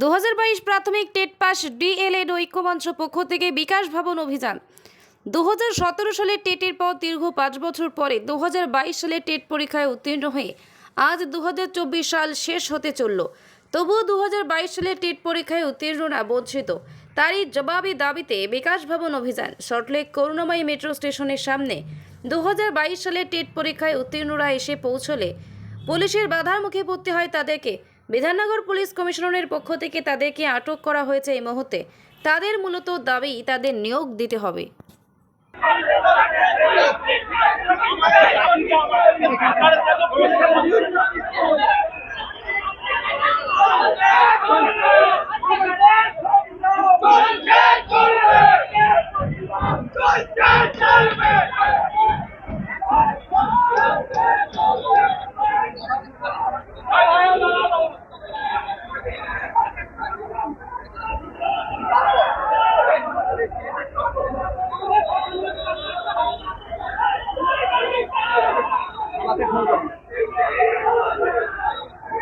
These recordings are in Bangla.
দু হাজার বাইশ প্রাথমিক টেট পাস ডিএলএড ঐক্যমঞ্চ পক্ষ থেকে বিকাশ ভবন অভিযান। দু সালে টেটের পর দীর্ঘ পাঁচ বছর পরে দু সালে টেট পরীক্ষায় উত্তীর্ণ হয়ে আজ দু হাজার চব্বিশ সাল শেষ হতে চলল। তবুও দু হাজার বাইশ সালে টেট পরীক্ষায় উত্তীর্ণরা বঞ্চিত। তারই জবাবি দাবিতে বিকাশ ভবন অভিযান, সল্টলেক করুণাময়ী মেট্রো স্টেশনের সামনে দু সালে টেট পরীক্ষায় উত্তীর্ণরা এসে পৌঁছলে পুলিশের বাধার মুখে পড়তে হয় তাদেরকে। বিধাননগর পুলিশ কমিশনারের পক্ষ থেকে তাদেরকে আটক করা হয়েছে এই মুহূর্তে। তাদের মূলত দাবি, তাদের নিয়োগ দিতে হবে।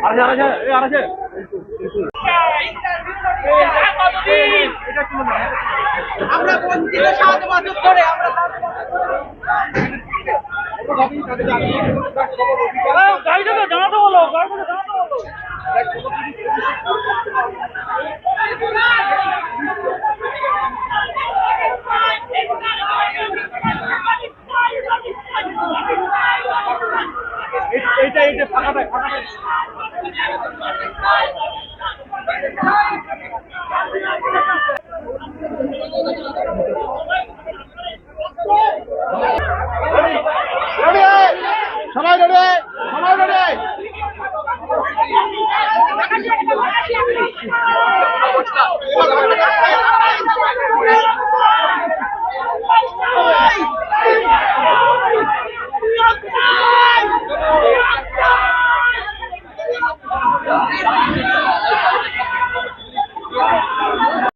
আরে আরে এ আরে এইটা ফাঁকাটা ফাঁকাটা